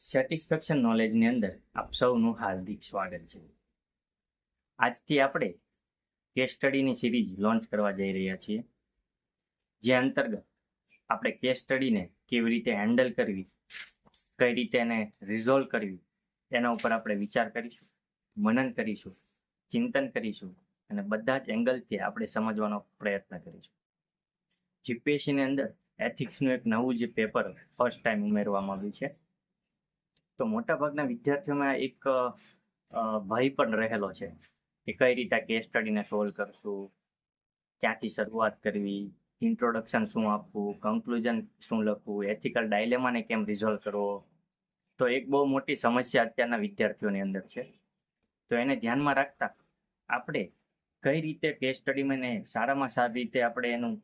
Satisfaction નોલેજની અંદર આપ સૌનું હાર્દિક સ્વાગત છે. આજથી આપણે કેસ સ્ટડીની સિરીઝ લોન્ચ કરવા જઈ રહ્યા છીએ. જે અંતર્ગત આપણે કેસ સ્ટડીને કેવી રીતે હેન્ડલ કરવી, કઈ રીતે એને રિઝોલ્વ કરવી તેના ઉપર આપણે વિચાર કરીશું, મનન કરીશું, ચિંતન કરીશું અને બધા જ એંગલથી આપણે સમજવાનો પ્રયત્ન કરીશું. જીપીએસસીની અંદર એથિક્સનું એક નવું જે પેપર ફર્સ્ટ ટાઈમ ઉમેરવામાં આવ્યું છે. તો મોટાભાગના વિદ્યાર્થીઓમાં એક ભય પણ રહેલો છે કે કઈ રીતે કેસ સ્ટડીને સોલ્વ કરશું, ક્યાંથી શરૂઆત કરવી ઇન્ટ્રોડક્શન શું આપવું કન્ક્લુઝન શું લખવું એથિકલ ડાયલેમાને કેમ રિઝોલ્વ કરવો. તો એક બહુ મોટી સમસ્યા અત્યારના વિદ્યાર્થીઓની અંદર છે. તો એને ધ્યાનમાં રાખતા આપણે કઈ રીતે કેસ સ્ટડીમાં સારામાં સારી રીતે આપણે એનું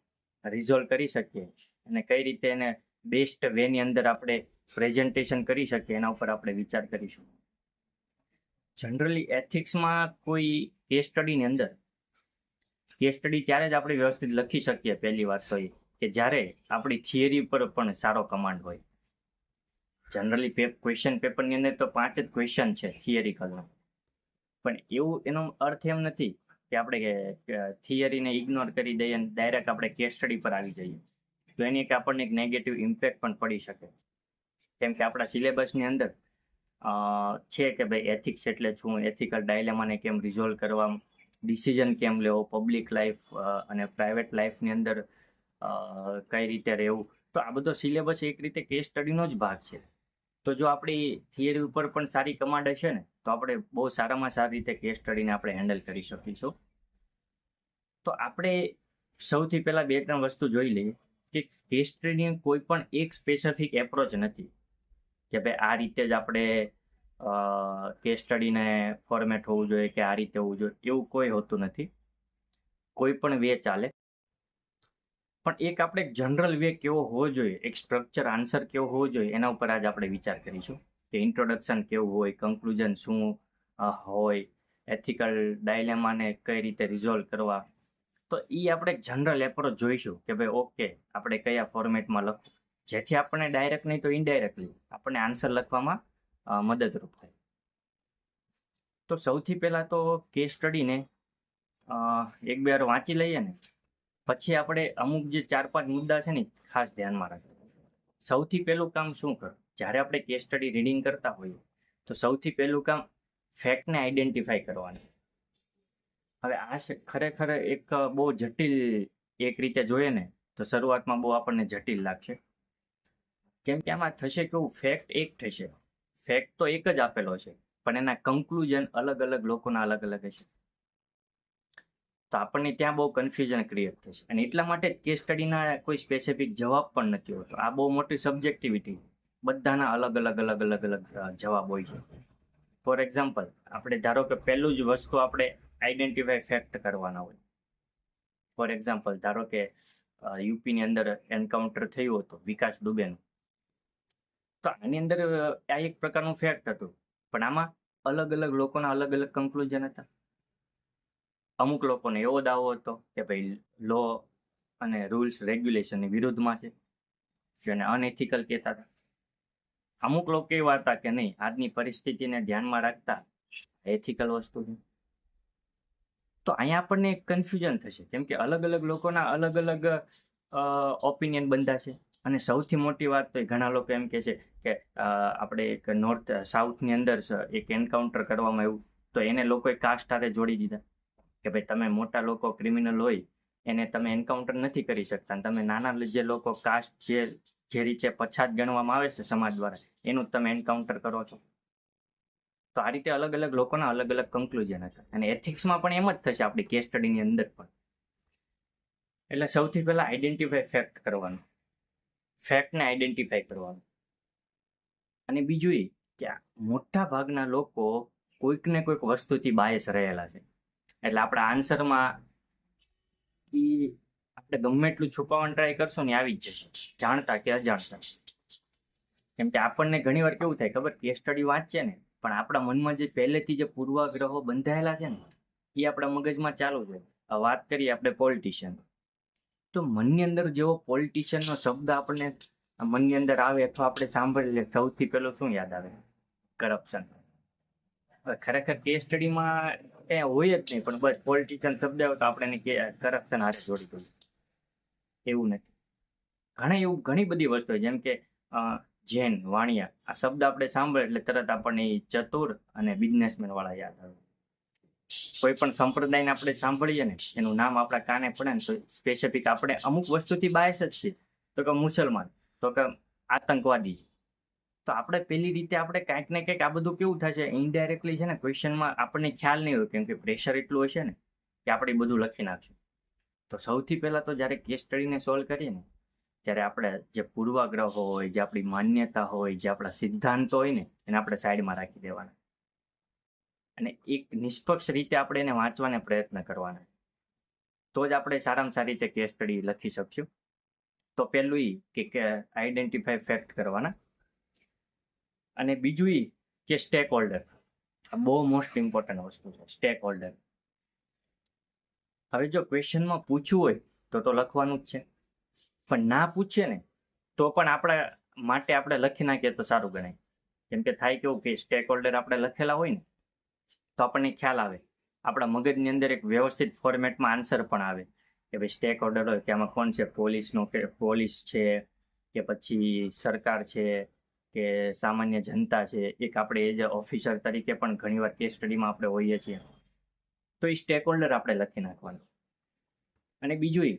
રિઝોલ્વ કરી શકીએ અને કઈ રીતે એને બેસ્ટ વેની અંદર આપણે પ્રેઝન્ટેશન કરી શકીએ, એના ઉપર આપણે વિચાર કરીશું. જનરલી એથિક્સમાં કોઈ કેસ સ્ટડીની અંદર કેસ સ્ટડી ત્યારે જ આપણે વ્યવસ્થિત લખી શકીએ પહેલી વાત તો કે જ્યારે આપણી થિયરી પર પણ સારો કમાન્ડ હોય. જનરલી ક્વેશ્ચન પેપરની અંદર તો પાંચ જ ક્વેશ્ચન છે થિયરિકલના પણ એવું, એનો અર્થ એમ નથી કે આપણે થિયરીને ઇગ્નોર કરી દઈએ અને ડાયરેક્ટ આપણે કેસ સ્ટડી પર આવી જઈએ. તો એની એક આપણને એક નેગેટિવ ઇમ્પેક્ટ પણ પડી શકે. કેમ કે આપણા સિલેબસની અંદર છે કે ભાઈ એથિક્સ એટલે શું? એથિકલ ડાયલેમાને કેમ રિઝોલ્વ કરવા ડિસિઝન કેમ લેવો? પબ્લિક લાઈફ અને પ્રાઇવેટ લાઈફની અંદર કઈ રીતે રહેવું? તો આ બધો સિલેબસ એક રીતે કેસ સ્ટડીનો જ ભાગ છે. તો જો આપણી થિયરી ઉપર પણ સારી કમાન્ડ હશે ને, તો આપણે બહુ સારામાં સારી રીતે કેસ સ્ટડીને આપણે હેન્ડલ કરી શકીશું. તો આપણે સૌથી પહેલાં બે ત્રણ વસ્તુ જોઈ લઈએ કે કેસ સ્ટડીની કોઈ પણ એક સ્પેસિફિક એપ્રોચ નથી. કે ભાઈ આ રીતે જ આપણે કેસ સ્ટડીને ફોર્મેટ હોવું જોઈએ કે આ રીતે હોવું જોઈએ, એવું કોઈ હોતું નથી. કોઈ પણ વે ચાલે. પણ એક આપણે જનરલ વે કેવો હોવો જોઈએ, એક સ્ટ્રક્ચર આન્સર કેવો હોવો જોઈએ, એના ઉપર આજ આપણે વિચાર કરીશું. કે ઇન્ટ્રોડક્શન કેવું હોય કન્ક્લુઝન શું હોય એથિકલ ડાયલેમાને કઈ રીતે રિઝોલ્વ કરવા. તો એ આપણે એક જનરલ એપ્રોચ જોઈશું કે ભાઈ ઓકે આપણે કયા ફોર્મેટમાં લખવું. જેથી આપણને ડાયરેક્ટ નહીં તો ઇનડાયરેક્ટલી આપણને આન્સર લખવામાં મદદરૂપ થાય. તો સૌથી પહેલાં તો કેસ સ્ટડીને એક બે વાર વાંચી લઈએ ને, પછી આપણે અમુક જે ચાર પાંચ મુદ્દા છે ને ખાસ ધ્યાનમાં રાખીએ. સૌથી પહેલું કામ શું કર, જ્યારે આપણે કેસ સ્ટડી રીડિંગ કરતા હોઈએ, તો સૌથી પહેલું કામ ફેક્ટને આઈડેન્ટિફાય કરવાની. હવે આ ખરેખર એક બહુ જટિલ એક રીતે જોઈએ ને, તો શરૂઆતમાં બહુ આપણને જટિલ લાગશે. કેમ કે આમાં થશે કેવું ફેક્ટ એક થશે. ફેક્ટ તો એક જ આપેલો છે, પણ એના કન્ક્લુઝન અલગ અલગ લોકોના અલગ અલગ હશે. તો આપણને ત્યાં બહુ કન્ફ્યુઝન ક્રિએટ થશે. અને એટલા માટે કેસ સ્ટડીના કોઈ સ્પેસિફિક જવાબ પણ નથી હોતો. આ બહુ મોટી સબ્જેક્ટિવિટી બધાના અલગ અલગ અલગ અલગ અલગ જવાબ હોય છે. ફોર એક્ઝામ્પલ આપણે ધારો કે પહેલું જ વસ્તુ આપણે આઈડેન્ટિફાઈ ફેક્ટ કરવાના હોય. ફોર એક્ઝામ્પલ ધારો કે યુપીની અંદર એન્કાઉન્ટર થયું હતું, વિકાસ દુબેનું. તો આની અંદર આ એક પ્રકારનું ફેક્ટ હતું. પણ આમાં અલગ અલગ લોકોના અલગ અલગ કન્ક્લુઝન હતા. અમુક લોકોને એવો દાવો હતો કે ભાઈ લો અને રૂલ્સ રેગ્યુલેશનની વિરુદ્ધમાં છે. જેને અનએથિકલ કહેતા હતા. અમુક લોકો એવા હતા કે નહીં, આજની પરિસ્થિતિને ધ્યાનમાં રાખતા એથિકલ વસ્તુ છે. તો અહીંયા આપણને કન્ફ્યુઝન થશે. કેમ કે અલગ અલગ લોકોના અલગ અલગ ઓપિનિયન બંધાશે. અને સૌથી મોટી વાત તો ઘણા લોકો એમ કહે છે કે આપણે એક નોર્થ સાઉથની અંદર એક એન્કાઉન્ટર કરવામાં આવ્યું તો એને લોકોએ કાસ્ટ હારે જોડી દીધા. કે ભાઈ તમે મોટા લોકો ક્રિમિનલ હોય, એને તમે એન્કાઉન્ટર નથી કરી શકતા. તમે નાના જે લોકો કાસ્ટ જે જે રીતે પછાત ગણવામાં આવે છે સમાજ દ્વારા, એનું તમે એન્કાઉન્ટર કરો છો. તો આ રીતે અલગ અલગ લોકોના અલગ અલગ કન્ક્લુઝન હતા. અને એથિક્સમાં પણ એમ જ થશે આપણી કેસ સ્ટડીની અંદર પણ. એટલે સૌથી પહેલાં આઈડેન્ટિફાઈ ફેક્ટ કરવાનું. ફેક્ટને આઈડેન્ટિફાય કરવાનું. અને બીજું એ કે મોટા ભાગના લોકો કોઈક ને કોઈક વસ્તુથી બાયસ રહેલા છે. એટલે આપણા આન્સરમાં એ આપણે ગમે એટલું છુપાવવાનું ટ્રાય કરશું ને આવી જ જશે. જાણતા કે અજાણતા. કેમ કે આપણને ઘણી વાર કેવું થાય, ખબર? કેસ સ્ટડી વાંચીએ ને, પણ આપણા મનમાં જે પહેલેથી જે પૂર્વાગ્રહો બંધાયેલા છે ને, એ આપણા મગજમાં ચાલુ છે. વાત કરીએ આપણે પોલિટિશિયન તો મનની અંદર જેવો પોલિટિશિયનનો શબ્દ આપણને મનની અંદર આવે અથવા આપણે સાંભળી લે સૌથી પહેલું શું યાદ આવે? કરપ્શન ખરેખર કેસ સ્ટડીમાં કઈ હોય જ નહીં, પણ બસ પોલિટિશિયન શબ્દ આવે તો આપણે કરપ્શન હાથ જોડી દઉં એવું નથી. ઘણા એવું, ઘણી બધી વસ્તુ જેમ કે જૈન, વાણિયા, આ શબ્દ આપણે સાંભળે એટલે તરત આપણને ચતુર અને બિઝનેસમેન વાળા યાદ આવે. કોઈ પણ સંપ્રદાયને આપણે સાંભળીએ ને, એનું નામ આપણા કાને પડે ને સ્પેસિફિક આપણે અમુક વસ્તુથી બાયસ જ છીએ તો કે મુસલમાન, તો કે આતંકવાદી. તો આપણે પેલી રીતે આપણે કાંઈક ને કંઈક આ બધું કેવું થશે ઇનડાયરેક્ટલી છે ને ક્વેશ્ચનમાં આપણને ખ્યાલ નહીં હોય કેમ કે પ્રેશર એટલું હશે ને, કે આપણે બધું લખી નાખશું તો સૌથી પહેલાં તો જ્યારે કેસ સ્ટડીને સોલ્વ કરીએ ને, ત્યારે આપણે જે પૂર્વાગ્રહ હોય, જે આપણી માન્યતા હોય, જે આપણા સિદ્ધાંતો હોય ને, એને આપણે સાઈડમાં રાખી દેવાના. અને એક નિષ્પક્ષ રીતે આપણે એને વાંચવાને પ્રયત્ન કરવાના. તો જ આપણે સારામાં સારી રીતે કેસ સ્ટડી લખી શકશું. તો પહેલું એ કે આઈડેન્ટિફાઈ ફેક્ટ કરવાના. અને બીજું એ કે સ્ટેક હોલ્ડર બહુ મોસ્ટ ઇમ્પોર્ટન્ટ વસ્તુ છે સ્ટેક હોલ્ડર હવે જો ક્વેશ્ચનમાં પૂછવું હોય તો તો લખવાનું જ છે. પણ ના પૂછે ને તો પણ આપણા માટે આપણે લખી નાખીએ તો સારું ગણાય. કેમ કે થાય કેવું કે સ્ટેક હોલ્ડર આપણે લખેલા હોય ને તો આપણને ખ્યાલ આવે. આપણા મગજની અંદર એક વ્યવસ્થિત ફોર્મેટમાં આન્સર પણ આવે. કે ભાઈ સ્ટેક હોલ્ડર હોય કે આમાં કોણ છે? પોલીસનો કે પોલીસ છે કે પછી સરકાર છે કે સામાન્ય જનતા છે. એક આપણે એજ ઓફિસર તરીકે પણ ઘણીવાર કેસ સ્ટડીમાં આપણે હોઈએ છીએ. તો એ સ્ટેક હોલ્ડર આપણે લખી નાખવાનું. અને બીજું એ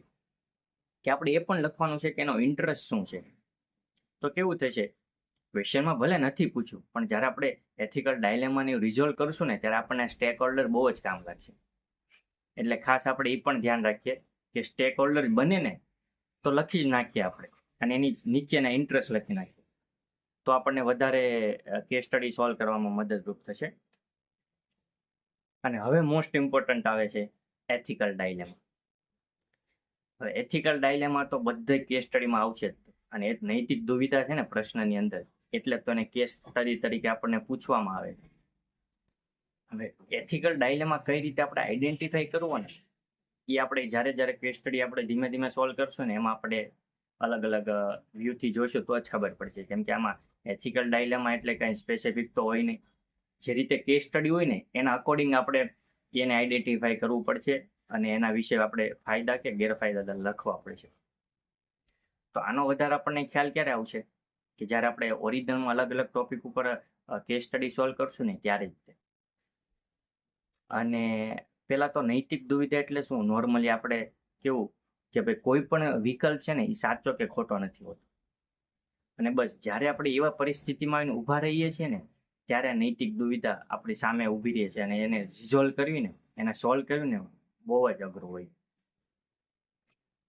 કે આપણે એ પણ લખવાનું છે કે એનો ઇન્ટરેસ્ટ શું છે? તો કેવું થશે? ક્વેશ્ચનમાં ભલે નથી પૂછ્યું, પણ જ્યારે આપણે એથિકલ ડાયલેમાને રિઝોલ્વ કરશું ને, ત્યારે આપણને સ્ટેક હોલ્ડર બહુ જ કામ લાગશે. એટલે ખાસ આપણે એ પણ ધ્યાન રાખીએ કે સ્ટેક હોલ્ડર બને ને, તો લખી જ નાખીએ આપણે, અને એની નીચેના ઇન્ટરેસ્ટ લખી નાખીએ. તો આપણને વધારે કેસ સ્ટડી સોલ્વ કરવામાં મદદરૂપ થશે. અને હવે મોસ્ટ ઇમ્પોર્ટન્ટ આવે છે એથિકલ ડાયલેમા હવે એથિકલ ડાયલેમા તો બધે કેસ સ્ટડીમાં આવશે જ, અને એ નૈતિક દુવિધા છે ને પ્રશ્નની અંદર. એટલે તો કેસ સ્ટડી તરીકે આપણને પૂછવામાં આવે. હવે એથિકલ ડાયલેમા કઈ રીતે આપણે આઈડેન્ટિફાઈ કરવો ને? એ આપણે જ્યારે જ્યારે કેસ સ્ટડી આપણે ધીમે ધીમે સોલ્વ કરશું ને, એમાં આપણે અલગ અલગ વ્યૂથી જોઈશું તો જ ખબર પડશે. કેમ કે આમાં એથિકલ ડાયલેમા એટલે કાંઈ સ્પેસિફિક તો હોય નહીં. જે રીતે કેસ સ્ટડી હોય ને, એના અકોર્ડિંગ આપણે એને આઈડેન્ટિફાઈ કરવું પડશે અને એના વિશે આપણે ફાયદા કે ગેરફાયદા લખવા પડશે. તો આનો વધારે આપણને ખ્યાલ ક્યારે આવશે? કે જ્યારે આપણે ઓરિજિનલમાં અલગ અલગ ટોપિક ઉપર કેસ સ્ટડી સોલ્વ કરશું ને ત્યારે જ અને પેલા તો નૈતિક દુવિધા એટલે શું? નોર્મલી આપણે કેવું કે ભાઈ કોઈ પણ વિકલ્પ છે ને એ સાચો કે ખોટો નથી હોતો. અને બસ જ્યારે આપણે એવા પરિસ્થિતિમાં આવીને ઊભા રહીએ છીએ ને, ત્યારે નૈતિક દુવિધા આપણી સામે ઊભી રહે છે અને એને રિઝોલ્વ કરવી ને, એને સોલ્વ કરવી ને, બહુ જ અઘરું હોય.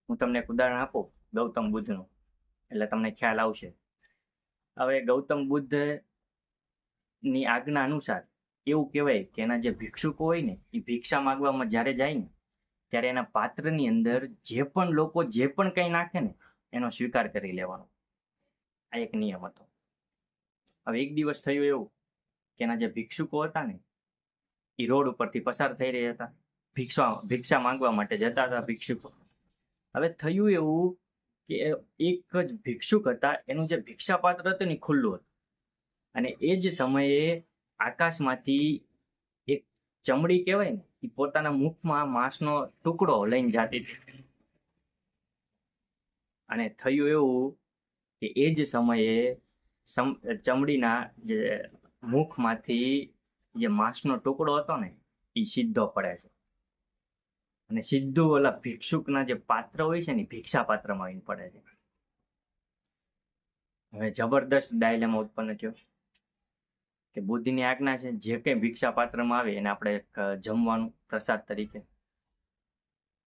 હું તમને એક ઉદાહરણ આપું, ગૌતમ બુદ્ધનું. એટલે તમને ખ્યાલ આવશે. હવે ગૌતમ બુદ્ધની આજ્ઞા અનુસાર એવું કહેવાય કે એના જે ભિક્ષુકો હોય ને, એ ભિક્ષા માંગવામાં જ્યારે જાય ને, ત્યારે એના પાત્રની અંદર જે પણ લોકો જે પણ કંઈ નાખે ને, એનો સ્વીકાર કરી લેવાનો. આ એક નિયમ હતો. હવે એક દિવસ થયું એવું કે એના જે ભિક્ષુકો હતા ને, એ રોડ ઉપરથી પસાર થઈ રહ્યા હતા. ભિક્ષા ભિક્ષા માંગવા માટે જતા હતા ભિક્ષુકો. હવે થયું એવું કે એક જ ભિક્ષુક હતા એનું જે ભિક્ષાપાત્ર હતું ને ખુલ્લું હતું. અને એ જ સમયે આકાશમાંથી એક ચમડી કહેવાય ને, એ પોતાના મુખમાં માંસનો ટુકડો લઈને જાતી હતી. અને થયું એવું કે એ જ સમયે સમ- ચમડીના જે મુખમાંથી જે માંસનો ટુકડો હતો ને, એ સીધો પડે છે. અને સીધું ઓલા ભિક્ષુકના જે પાત્ર હોય છે ને ભિક્ષા પાત્રમાં આવીને પડે છે. હવે જબરદસ્ત ડાયલેમા ઉત્પન્ન થયો કે બુદ્ધિની આજ્ઞા છે જે કંઈ ભિક્ષા પાત્રમાં આવે એને આપણે જમવાનું પ્રસાદ તરીકે.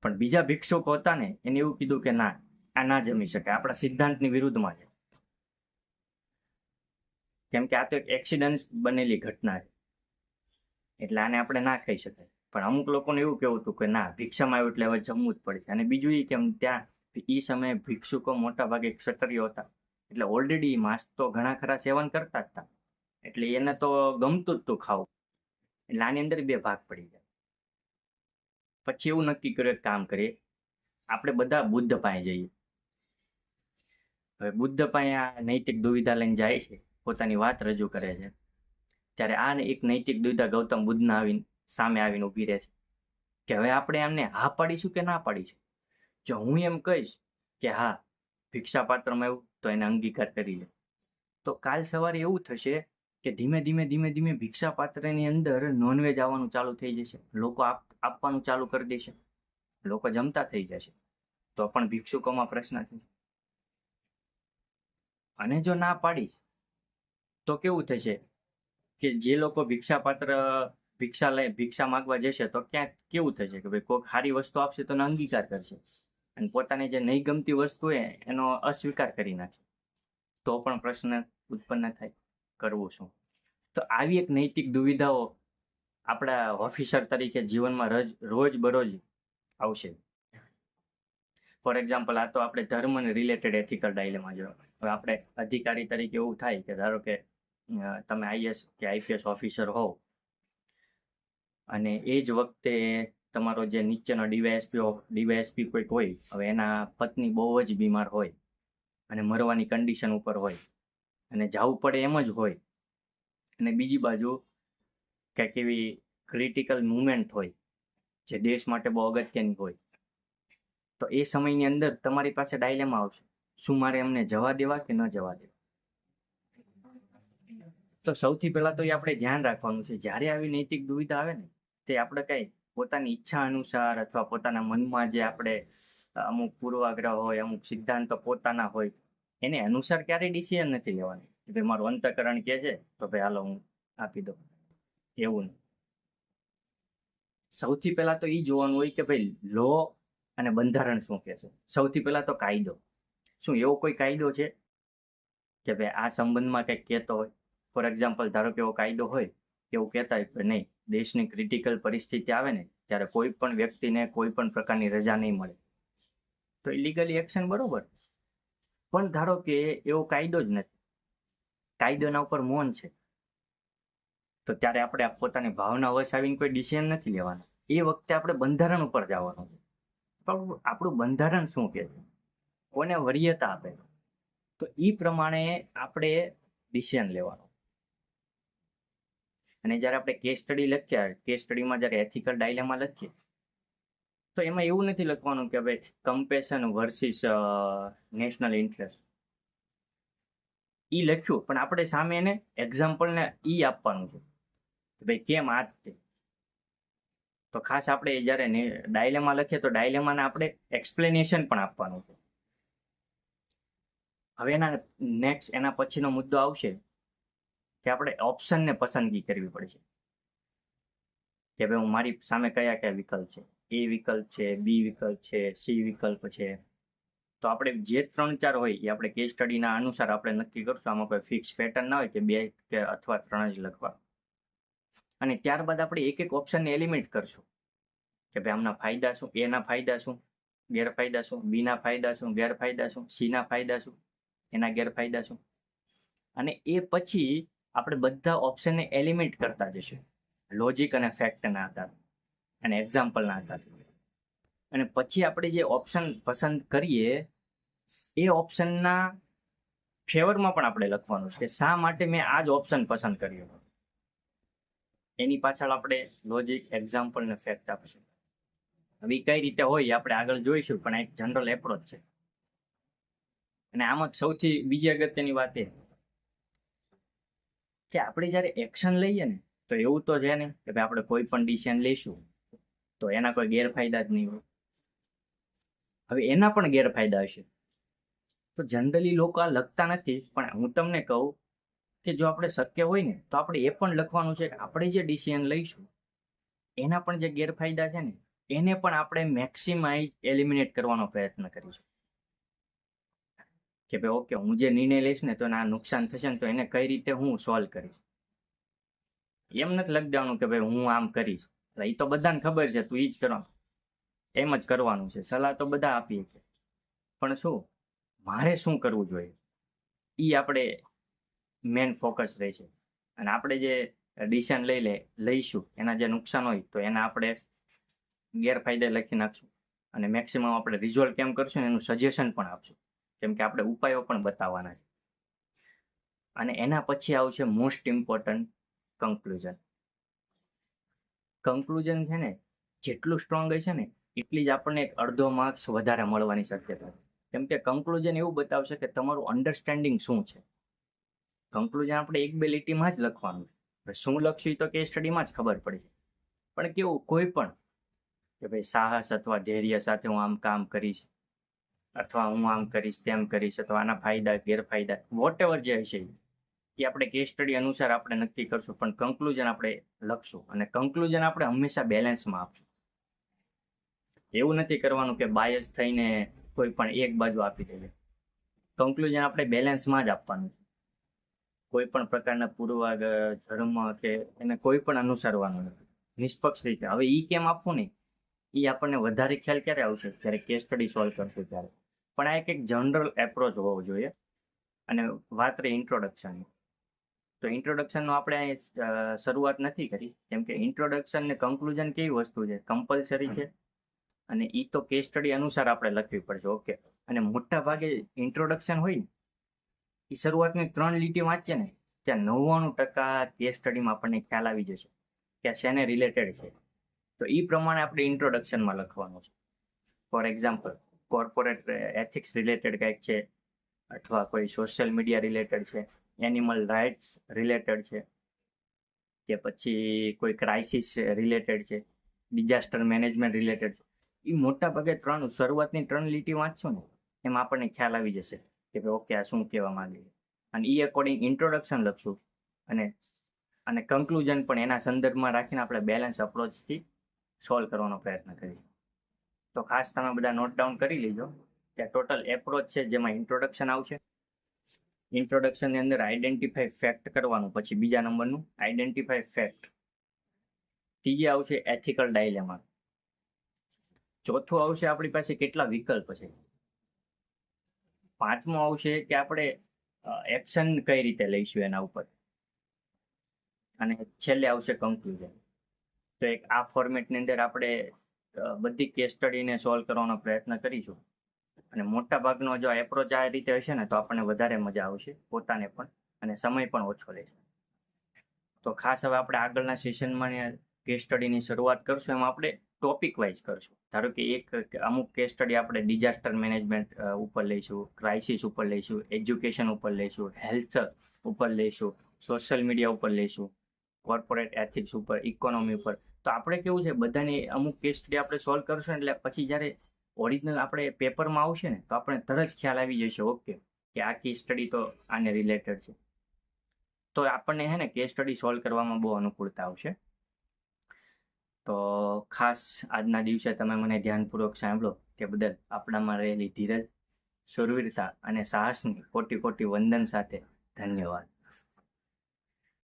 પણ બીજા ભિક્ષુકો હતા ને એને એવું કીધું કે ના, આ ના જમી શકાય આપણા સિદ્ધાંતની વિરુદ્ધમાં છે. કેમ કે આ તો એક એક્સિડન્ટ બનેલી ઘટના છે. એટલે આને આપણે ના ખાઈ શકાય. પણ અમુક લોકોને એવું કેવું હતું કે, ના, ભિક્ષામાં આવ્યું એટલે હવે જમવું જ પડશે. અને બીજું એ કેમ ત્યાં એ સમયે ભિક્ષુકો મોટા ભાગે ક્ષત્રિયો હતા. એટલે ઓલરેડી માંસ તો ઘણા ખરા સેવન કરતા હતા. એટલે એને તો ગમતું જ તું ખાવું. એટલે આની અંદર બે ભાગ પડી જાય પછી એવું નક્કી કર્યું, એક કામ કરીએ. આપણે બધા બુદ્ધ પાસે જઈએ. હવે બુદ્ધ પાસે આ નૈતિક દુવિધા લઈને જાય છે. પોતાની વાત રજૂ કરે છે. ત્યારે આ એક નૈતિક દુવિધા ગૌતમ બુદ્ધના આવીને સામે આવીને ઊભી રહે છે. કે હવે આપણે એમને હા પાડીશું કે ના પાડીશું? જો હું એમ કહીશ કે હા ભિક્ષા પાત્રમાં એવું, તો એને અંગીકાર કરી લે. તો કાલ સવારે એવું થશે કે ધીમે ધીમે ધીમે ધીમે ભિક્ષા પાત્રની અંદર નોનવેજ આવવાનું ચાલુ થઈ જશે. લોકો આપ, આપવાનું ચાલુ કરી દેશે. લોકો જમતા થઈ જશે. તો પણ ભિક્ષુકોમાં પ્રશ્ન થશે અને જો ના પાડીશ, તો કેવું થશે? કે જે લોકો ભિક્ષા પાત્ર ભિક્ષા લઈ ભિક્ષા માગવા જશે તો ક્યાંક કેવું થશે કે ભાઈ કોઈક સારી વસ્તુ આપશે તો એનો અંગીકાર કરશે. અને પોતાને જે નહીં ગમતી વસ્તુ હોય એનો અસ્વીકાર કરી નાખશે તો પણ પ્રશ્ન ઉત્પન્ન થાય કરવું શું? તો આવી એક નૈતિક દુવિધાઓ આપણા ઓફિસર તરીકે જીવનમાં રોજ રોજ બરોજ આવશે. ફોર એક્ઝામ્પલ, આ તો આપણે ધર્મને રિલેટેડ એથિકલ ડાયલેમાં જો હવે આપણે અધિકારી તરીકે એવું થાય કે ધારો કે તમે આઈએસ કે આઈપીએસ ઓફિસર હોવ અને એ જ વખતે તમારો જે નીચેનો ડીવાયએસપી ડીવાયએસપી કોઈક હોય, હવે એના પત્ની બહુ જ બીમાર હોય અને મરવાની કન્ડિશન ઉપર હોય અને જવું પડે એમ જ હોય અને બીજી બાજુ ક્યાંક એવી ક્રિટિકલ મુમેન્ટ હોય જે દેશ માટે બહુ અગત્યની હોય. તો એ સમયની અંદર તમારી પાસે ડાયલેમા આવશે. શું મારે એમને જવા દેવા કે ન જવા દેવા? તો સૌથી પહેલાં તો એ આપણે ધ્યાન રાખવાનું છે. જ્યારે આવી નૈતિક દુવિધા આવે ને તે આપણે કઈ પોતાની ઈચ્છા અનુસાર અથવા પોતાના મનમાં જે આપણે અમુક પૂર્વાગ્રહ હોય, અમુક સિદ્ધાંતો પોતાના હોય, એને અનુસાર ક્યારેય ડિસિઝન નથી લેવાની. કે ભાઈ મારું અંતકરણ કે છે, તો ભાઈ હાલો હું આપી દઉં. એવું નહીં સૌથી પહેલા તો એ જોવાનું હોય કે ભાઈ લો અને બંધારણ શું કહે છે? સૌથી પહેલા તો કાયદો. શું એવો કોઈ કાયદો છે? કે ભાઈ આ સંબંધમાં કંઈક કહેતો હોય. ફોર એક્ઝામ્પલ ધારો કે એવો કાયદો હોય એવું કહેતા હોય કે નહીં. દેશની ક્રિટિકલ પરિસ્થિતિ આવે ને, ત્યારે કોઈ પણ વ્યક્તિને કોઈ પણ પ્રકારની રજા નહીં મળે. તો ઇલીગલી એક્શન બરોબર. પણ ધારો કે એવો કાયદો જ નથી. કાયદોના ઉપર મૌન છે. તો ત્યારે આપણે પોતાની ભાવના વસાવીને કોઈ ડિસિઝન નથી લેવાનું. એ વખતે આપણે બંધારણ ઉપર જવાનું છે. પણ આપણું બંધારણ શું કહે છે? કોને વરીયતા આપે? તો એ પ્રમાણે આપણે ડિસિઝન લેવાનું. અને જ્યારે આપણે કેસ સ્ટડી લખ્યા કેસ સ્ટડીમાં જ્યારે એથિકલ ડાયલેમાં લખીએ, તો એમાં એવું નથી લખવાનું કે ભાઈ કમ્પેશન વર્સિસ નેશનલ ઇન્ટરેસ્ટ એ લખ્યું, પણ આપણે સામે એને એક્ઝામ્પલને ઈ આપવાનું છે. કે ભાઈ કેમ આ તે તો ખાસ આપણે જ્યારે ડાયલેમાં લખીએ, તો ડાયલેમાને આપણે એક્સપ્લેનેશન પણ આપવાનું છે. હવે એના નેક્સ્ટ એના પછીનો મુદ્દો આવશે. કે આપણે ઓપ્શનને પસંદગી કરવી પડશે. કે ભાઈ હું મારી સામે કયા કયા વિકલ્પ છે? એ વિકલ્પ છે બી વિકલ્પ છે સી વિકલ્પ છે. તો આપણે જે ત્રણ ચાર હોય એ આપણે કેસ સ્ટડીના અનુસાર આપણે નક્કી કરશું. આમાં કોઈ ફિક્સ પેટર્ન ના હોય કે બે કે અથવા ત્રણ જ લખવા. અને ત્યારબાદ આપણે એક એક ઓપ્શનને એલિમેન્ટ કરશું. કે ભાઈ આમના ફાયદા શું? એના ફાયદા શું? ગેરફાયદા શું? બીના ફાયદા શું? ગેરફાયદા શું? સીના ફાયદા શું? એના ગેરફાયદા શું? અને એ પછી આપણે બધા ઓપ્શનને એલિમેન્ટ કરતા જશું લોજિક અને ફેક્ટના આધારે. અને એક્ઝામ્પલના આધારે. અને પછી આપણે જે ઓપ્શન પસંદ કરીએ, એ ઓપ્શનના ફેવરમાં પણ આપણે લખવાનું છે કે શા માટે મેં આ જ ઓપ્શન પસંદ કર્યો એની પાછળ આપણે લોજિક એક્ઝામ્પલ ને ફેક્ટ આપીશું. હવે કઈ રીતે હોય આપણે આગળ જોઈશું, પણ એક જનરલ એપ્રોચ છે. અને આમાં સૌથી બીજી અગત્યની વાત એ. કે આપણે જ્યારે એક્શન લઈએ ને, તો એવું તો છે ને કે ભાઈ આપણે કોઈ પણ ડિસિઝન લઈશું તો એના કોઈ ગેરફાયદા જ નહીં હોય. હવે એના પણ ગેરફાયદા હશે. તો જનરલી લોકો આ લખતા નથી, પણ હું તમને કહું કે જો આપણે શક્ય હોય ને, તો આપણે એ પણ લખવાનું છે કે આપણે જે ડિસિઝન લઈશું, એના પણ જે ગેરફાયદા છે ને, એને પણ આપણે મેક્સિમાઇઝ એલિમિનેટ કરવાનો પ્રયત્ન કરીશું. કે ભાઈ, ઓકે, હું જે નિર્ણય લઈશ ને તો આ નુકસાન થશે ને તો એને કઈ રીતે હું સોલ્વ કરીશ? એમ નથી લખી દેવાનું કે ભાઈ, હું આમ કરીશ. એટલે એ તો બધાને ખબર છે, તું એ જ કરવાનું એમ જ કરવાનું છે. સલાહ તો બધા આપીએ છીએ પણ શું? મારે શું કરવું જોઈએ? એ આપણે મેન ફોકસ રહેશે. અને આપણે જે ડિસિઝન લઈ લે, લઈશું, એના જે નુકસાન હોય, તો એના આપણે ગેરફાયદે લખી નાખશું. અને મેક્સિમમ આપણે રિઝોલ્વ કેમ કરશું એનું સજેશન પણ આપશું. કેમ કે આપણે ઉપાયો પણ બતાવવાના છે. અને એના પછી આવશે મોસ્ટ ઇમ્પોર્ટન્ટ કન્ક્લુઝન કન્ક્લુઝન છે ને, જેટલું સ્ટ્રોંગ હશે ને, એટલી જ આપણને એક અડધો માર્ક્સ વધારે મળવાની શક્યતા કેમ કે કન્ક્લુઝન એવું બતાવશે કે તમારું અન્ડરસ્ટેન્ડિંગ શું છે? કન્ક્લુઝન આપણે એક બે લીટીમાં જ લખવાનું છે. શું લખશું તો કે સ્ટડીમાં જ ખબર પડે પણ કેવું, કોઈ પણ કે ભાઈ સાહસ અથવા ધૈર્ય સાથે હું આમ કામ કરીશ. અથવા હું આમ કરીશ, તેમ કરીશ અથવા આના ફાયદા, ગેરફાયદા વોટ એવર જે હશે એ આપણે કેસ સ્ટડી અનુસાર આપણે નક્કી કરશું, પણ કન્ક્લુઝન આપણે લખશું અને કન્ક્લુઝન આપણે હંમેશા બેલેન્સમાં આપશું. એવું નથી કરવાનું કે બાયસ થઈને કોઈ પણ એક બાજુ આપી દઈએ કન્ક્લુઝન આપણે બેલેન્સમાં જ આપવાનું. છે કોઈ પણ પ્રકારના પૂર્વાગ, ધર્મ કે એને કોઈ પણ અનુસરવાનું નથી. નિષ્પક્ષ રીતે. હવે એ કેમ આપવું નહીં? એ આપણને વધારે ખ્યાલ ક્યારે આવશે? જ્યારે કેસ સ્ટડી સોલ્વ કરશું ત્યારે. પણ આ એક એક જનરલ એપ્રોચ હોવો જોઈએ. અને વાત રહી ઇન્ટ્રોડક્શનની તો ઇન્ટ્રોડક્શનનો આપણે અહીં શરૂઆત નથી કરી. કેમ કે ઇન્ટ્રોડક્શન ને કન્ક્લુઝન કેવી વસ્તુ છે? કમ્પલસરી છે. અને એ તો કેસ સ્ટડી અનુસાર આપણે લખવી પડશે. ઓકે અને મોટા ભાગે ઇન્ટ્રોડક્શન હોય ને એ શરૂઆતની ત્રણ લીટી વાંચીએ ને ત્યાં નવ્વાણું ટકા કેસ સ્ટડીમાં આપણને ખ્યાલ આવી જશે કે શેને રિલેટેડ છે. તો એ પ્રમાણે આપણે ઇન્ટ્રોડક્શનમાં લખવાનું છે. For example corporate ethics related કંઈક છે, અથવા કોઈ સોશિયલ મીડિયા રિલેટેડ છે એનિમલ રાઇટ્સ રિલેટેડ છે, કે પછી કોઈ ક્રાઇસિસ રિલેટેડ છે ડિઝાસ્ટર મેનેજમેન્ટ રિલેટેડ છે. એ મોટા ભાગે ત્રણ, શરૂઆતની ત્રણ લીટી વાંચશો ને, એમાં આપણને ખ્યાલ આવી જશે કે ભાઈ ઓકે આ શું કહેવા માંગે અને એ અકોર્ડિંગ ઇન્ટ્રોડક્શન લખશું. અને અને કન્ક્લુઝન પણ એના સંદર્ભમાં રાખીને આપણે બેલેન્સ અપ્રોચથી સોલ્વ કરવાનો પ્રયત્ન કરીશું. તો ખાસ તમે બધા નોટ ડાઉન કરી લેજો કે ટોટલ એપ્રોચ છે જેમાં ઇન્ટ્રોડક્શન આવશે. ઇન્ટ્રોડક્શનની અંદર આઈડેન્ટિફાઈ ફેક્ટ કરવાનું, પછી બીજા નંબરનું આઈડેન્ટિફાઈ ફેક્ટ ત્રીજે આવશે એથિકલ ડાયલેમા ચોથું આવશે આપણી પાસે કેટલા વિકલ્પ છે? પાંચમું આવશે કે આપણે એક્શન કઈ રીતે લઈશું એના ઉપર? અને છેલ્લે આવશે કન્ક્લુઝન તો એક આ ફોર્મેટની અંદર આપણે બધી કેસ સ્ટડીને સોલ્વ કરવાનો પ્રયત્ન કરીશું. અને મોટા ભાગનો જો એપ્રોચ આ રીતે હશે ને, તો આપણને વધારે મજા આવશે પોતાને પણ અને સમય પણ ઓછો લેશે તો ખાસ હવે આપણે આગળના સેશનમાં કેસ સ્ટડીની શરૂઆત કરશું. એમાં આપણે ટોપિક વાઇઝ કરશું. ધારો કે એક અમુક કેસ સ્ટડી આપણે ડિઝાસ્ટર મેનેજમેન્ટ ઉપર લઈશું ક્રાઇસિસ ઉપર લઈશું એજ્યુકેશન ઉપર લઈશું હેલ્થ ઉપર લઈશું સોશિયલ મીડિયા ઉપર લઈશું કોર્પોરેટ એથિક્સ ઉપર ઇકોનોમી ઉપર. તો આપણે કેવું છે? બધાની અમુક કેસ સ્ટડી આપણે સોલ્વ કરશું એટલે પછી જ્યારે ઓરિજિનલ આપણે પેપરમાં આવશે ને, તો આપણે તરત ખ્યાલ આવી જશે ઓકે કે આ કેસ સ્ટડી તો આને રિલેટેડ છે. તો આપણને હે ને કેસ સ્ટડી સોલ્વ કરવામાં બહુ અનુકૂળતા આવશે. તો ખાસ આજના દિવસે તમે મને ધ્યાનપૂર્વક સાંભળો તે બદલ આપણામાં રહેલી ધીરજ, સુરવીરતા અને સાહસની કોટી કોટી વંદન સાથે ધન્યવાદ.